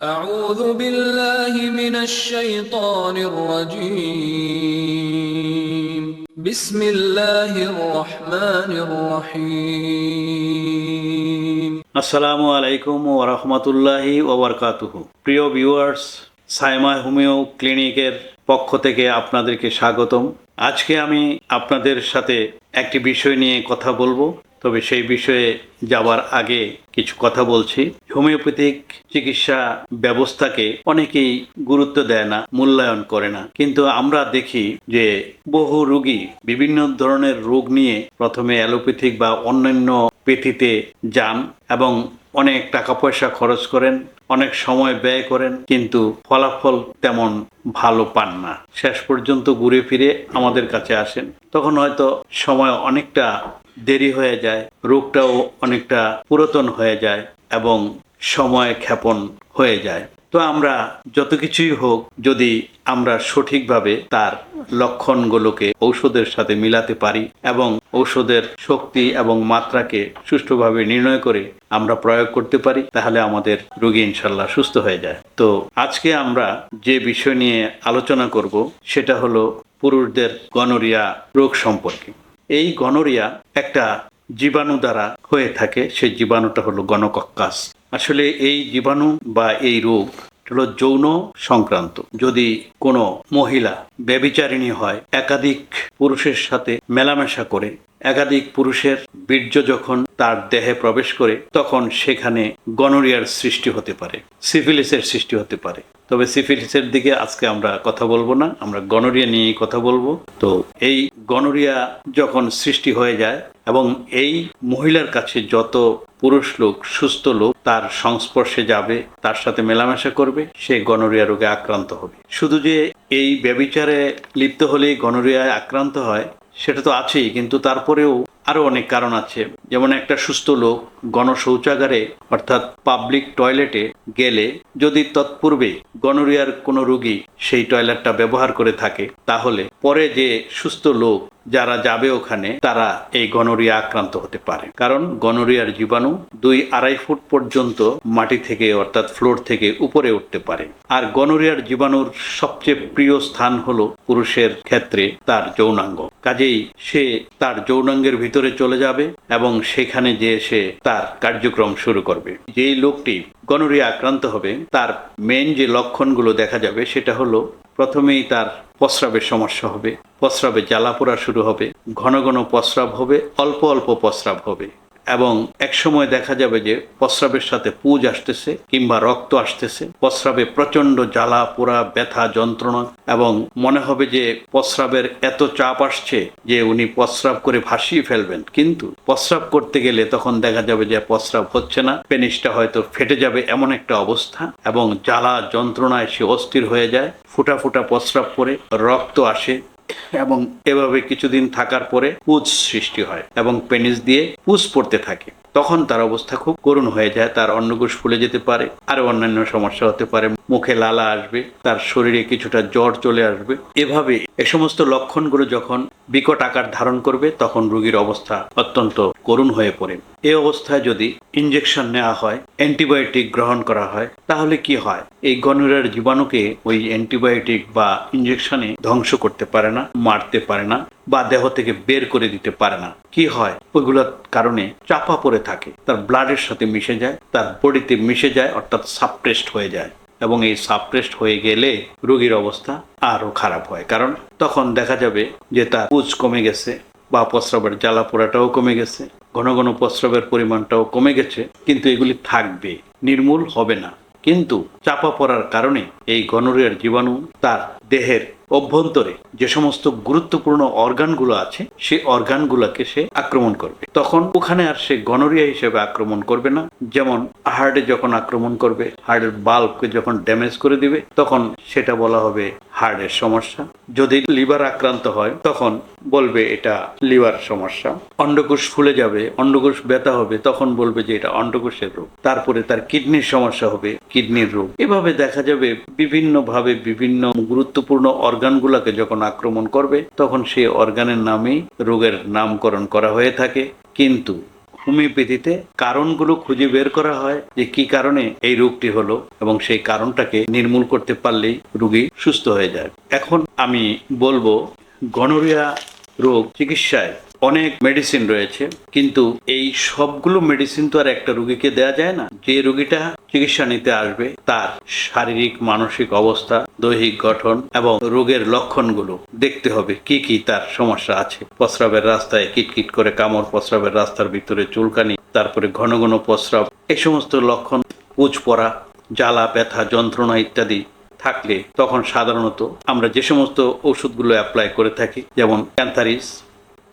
أعوذ بالله من الشيطان الرجيم بسم الله الرحمن الرحيم আসসালামু আলাইকুম ও রহমতুল্লাহি ওবরকাতুহু প্রিয় ভিউয়ার্স সাইমা হোমিও ক্লিনিকের পক্ষ থেকে আপনাদেরকে স্বাগতম আজকে আমি আপনাদের সাথে একটি বিষয় নিয়ে কথা বলবো তবে সেই বিষয়ে যাবার আগে কিছু কথা বলছি হোমিওপ্যাথিক চিকিৎসা ব্যবস্থাকে অনেকেই গুরুত্ব দেয় না, মূল্যায়ন করে না। কিন্তু আমরা দেখি যে বহু রোগী বিভিন্ন ধরনের রোগ নিয়ে প্রথমে অ্যালোপ্যাথিক বা অন্যান্য পেথিতে যান এবং অনেক টাকা পয়সা খরচ করেন, অনেক সময় ব্যয় করেন, কিন্তু ফলাফল তেমন ভালো পান না। শেষ পর্যন্ত ঘুরে ফিরে আমাদের কাছে আসেন। তখন হয়তো সময় অনেকটা দেরি হয়ে যায়, রোগটাও অনেকটা পুরাতন হয়ে যায় এবং সময় ক্ষেপণ হয়ে যায়। তো আমরা যত কিছুই হোক, যদি আমরা সঠিকভাবে তার লক্ষণগুলোকে ঔষধের সাথে মিলাতে পারি এবং ঔষধের শক্তি এবং মাত্রাকে সুষ্ঠুভাবে নির্ণয় করে আমরা প্রয়োগ করতে পারি, তাহলে আমাদের রোগী ইনশাল্লাহ সুস্থ হয়ে যায়। তো আজকে আমরা যে বিষয় নিয়ে আলোচনা করব, সেটা হলো পুরুষদের গনোরিয়া রোগ সম্পর্কে। এই গনোরিয়া একটা জীবাণু দ্বারা হয়ে থাকে, সেই জীবাণুটা হলো গণকক্কাস। আসলে এই জীবাণু বা এই রোগ হলো যৌন সংক্রান্ত। যদি কোনো মহিলা ব্যবিচারিণী হয়, একাধিক পুরুষের সাথে মেলামেশা করে, একাধিক পুরুষের বীর্য যখন তার দেহে প্রবেশ করে, তখন সেখানে গনোরিয়ার সৃষ্টি হতে পারে, সিফিলিসের সৃষ্টি হতে পারে। তবে সিফিলিসের দিকে আজকে আমরা কথা বলব না, আমরা গনোরিয়া নিয়েই কথা বলব। তো এই গনোরিয়া যখন সৃষ্টি হয়ে যায় এবং এই মহিলার কাছে যত পুরুষ লোক, সুস্থ লোক, তার সংস্পর্শে যাবে, তার সাথে মেলামেশা করবে, সে গনোরিয়া রোগে আক্রান্ত হবে। শুধু যে এই ব্যবিচারে লিপ্ত হলেই গনোরিয়ায় আক্রান্ত হয়, সেটা তো আছেই, কিন্তু তারপরেও আরও অনেক কারণ আছে। যেমন একটা সুস্থ লোক গণশৌচাগারে অর্থাৎ পাবলিক টয়লেটে গেলে যদি তৎপূর্বে গনোরিয়ার কোনো রোগী সেই টয়লেটটা ব্যবহার করে থাকে, তাহলে পরে যে সুস্থ লোক যারা যাবে ওখানে, তারা এই গনোরিয়া আক্রান্ত হতে পারে। কারণ গনোরিয়ার জীবাণু দুই আড়াই ফুট পর্যন্ত মাটি থেকে অর্থাৎ ফ্লোর থেকে উপরে উঠতে পারে। আর গনোরিয়ার জীবাণুর সবচেয়ে প্রিয় স্থান হলো পুরুষের ক্ষেত্রে তার যৌনাঙ্গ। কাজেই সে তার যৌনাঙ্গের ভিতরে চলে যাবে এবং সেখানে যে সে তার কার্যক্রম শুরু করবে। যেই লোকটি গনোরিয়া আক্রান্ত হবে, তার মেন যে লক্ষণগুলো দেখা যাবে, সেটা হলো প্রথমেই তার প্রস্রাবের সমস্যা হবে, প্রস্রাবে জ্বালা পোড়া শুরু হবে, ঘন ঘন প্রস্রাব হবে, অল্প অল্প প্রস্রাব হবে। এবং এক সময় দেখা যাবে যে প্রস্রাবের সাথে পুজ আসতেছে কিংবা রক্ত আসতেছে। প্রস্রাবে প্রচণ্ড জ্বালা, পোড়া, ব্যথা, যন্ত্রণা এবং মনে হবে যে প্রস্রাবের এত চাপ আসছে যে উনি প্রস্রাব করে ভাসিয়ে ফেলবেন। কিন্তু প্রস্রাব করতে গেলে তখন দেখা যাবে যে প্রস্রাব হচ্ছে না। পেনিসটা হয়তো ফেটে যাবে এমন একটা অবস্থা এবং জ্বালা, যন্ত্রণায় সে অস্থির হয়ে যায়। ফুটা ফুটা প্রস্রাব করে রক্ত আসে। এবং এভাবে কিছুদিন থাকার পরে পুজ সৃষ্টি হয় এবং পেনিস দিয়ে পুজ পড়তে থাকে। তখন তার অবস্থা খুব করুণ হয়ে যায়। তার অন্নকোষ ফুলে যেতে পারে আরও অন্যান্য সমস্যা হতে পারে। মুখে লালা আসবে, তার শরীরে কিছুটা জ্বর চলে আসবে। এভাবে এ সমস্ত লক্ষণগুলো যখন বিকট আকার ধারণ করবে, তখন রোগীর অবস্থা অত্যন্ত করুণ হয়ে পড়ে। এই অবস্থায় যদি ইনজেকশন নেওয়া হয় অ্যান্টিবায়োটিক গ্রহণ করা হয়, তাহলে কি হয়? এই গনোরিয়ার জীবাণুকে ওই অ্যান্টিবায়োটিক বা ইনজেকশনে ধ্বংস করতে পারে না, মারতে পারে না, বা দেহ থেকে বের করে দিতে পারে না। কি হয়? ওইগুলোর কারণে চাপা পড়ে থাকে। তার ব্লাডের সাথে মিশে যায়, তার বডিতে মিশে যায়, অর্থাৎ সাবপ্রেস্ট হয়ে যায়। এবং এই সাপ্রেস্ট হয়ে গেলে রোগীর অবস্থা আরও খারাপ হয়। কারণ তখন দেখা যাবে যে তার পুজ কমে গেছে বা প্রস্রাবের জ্বালা পোড়াটাও কমে গেছে, ঘন ঘন প্রস্রাবের পরিমাণটাও কমে গেছে, কিন্তু এগুলি থাকবে, নির্মূল হবে না। কিন্তু চাপা পড়ার কারণে এই গনোরিয়ার জীবাণু তার দেহের অভ্যন্তরে যে সমস্ত গুরুত্বপূর্ণ অর্গানগুলো আছে সেই অর্গানগুলোকে সে আক্রমণ করবে। তখন ওখানে আর সে গনোরিয়া হিসেবে আক্রমণ করবে না। যেমন হার্টে যখন আক্রমণ করবে, হার্টের বাল্বকে যখন ড্যামেজ করে দিবে, তখন সেটা বলা হবে হার্টের সমস্যা। যদি লিভার আক্রান্ত হয়, তখন বলবে এটা লিভার সমস্যা। অন্ডকোষ ফুলে যাবে, অন্ডকোষ ব্যথা হবে, তখন বলবে যে এটা অন্ডকোষের রোগ। তারপরে তার কিডনির সমস্যা হবে, কিডনির রোগ। এভাবে দেখা যাবে বিভিন্নভাবে বিভিন্ন বিভিন্ন গুরুত্বপূর্ণ অর্গানগুলোকে যখন আক্রমণ করবে, তখন সেই অর্গানের নামেই রোগের নামকরণ করা হয়ে থাকে। কিন্তু হোমিওপ্যাথিতে কারণগুলো খুঁজে বের করা হয় যে কি কারণে এই রোগটি হলো এবং সেই কারণটাকে নির্মূল করতে পারলেই রোগী সুস্থ হয়ে যায়। এখন আমি বলব, গনোরিয়া রোগ চিকিৎসায় অনেক মেডিসিন রয়েছে, কিন্তু এই সবগুলো মেডিসিন তো আর একটা রুগীকে দেয়া যায় না। যে রুগীটা চিকিৎসা নিতে আসবে, তার শারীরিক, মানসিক অবস্থা, দৈহিক গঠন এবং রোগের লক্ষণগুলো দেখতে হবে, কি কি তার সমস্যা আছে। প্রস্রাবের রাস্তায় কিটকিট করে কামড়, প্রস্রাবের রাস্তার ভিতরে চুলকানি, তারপরে ঘন ঘন প্রস্রাব এই সমস্ত লক্ষণ পুজ পড়া, জ্বালা, ব্যথা, যন্ত্রণা ইত্যাদি থাকলে তখন সাধারণত আমরা যে সমস্ত ওষুধগুলো অ্যাপ্লাই করে থাকি, যেমন cantharis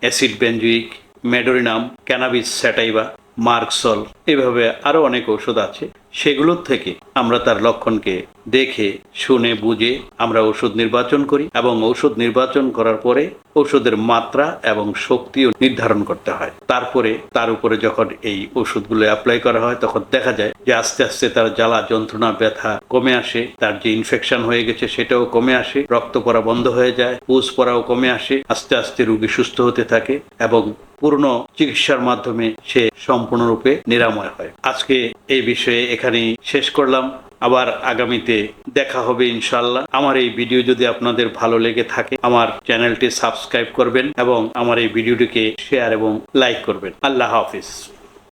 acid benzoic medorrhinum cannabis sativa merc sol এভাবে আরও অনেক ঔষধ আছে। সেগুলোর থেকে আমরা তার লক্ষণকে দেখে, শুনে, বুঝে আমরা ওষুধ নির্বাচন করি এবং ওষুধ নির্বাচন করার পরে ওষুধের মাত্রা এবং শক্তিও নির্ধারণ করতে হয়। তারপরে, তার উপরে যখন এই ওষুধগুলো অ্যাপ্লাই করা হয়, তখন দেখা যায় যে আস্তে আস্তে তার জ্বালা, যন্ত্রণা, ব্যথা কমে আসে, তার যে ইনফেকশন হয়ে গেছে সেটাও কমে আসে, রক্ত পড়া বন্ধ হয়ে যায়, পুষ পড়াও কমে আসে, আস্তে আস্তে রোগী সুস্থ হতে থাকে এবং পূর্ণ চিকিৎসার মাধ্যমে সে সম্পূর্ণরূপে নিরাময় হয়। আজকে এই বিষয়ে এখানেই শেষ করলাম। আবার আগামীতে দেখা হবে ইনশাল্লাহ আমার এই ভিডিও যদি আপনাদের ভালো লেগে থাকে, আমার চ্যানেলটি সাবস্ক্রাইব করবেন এবং আমার এই ভিডিওটিকে শেয়ার এবং লাইক করবেন। আল্লাহ হাফিজ।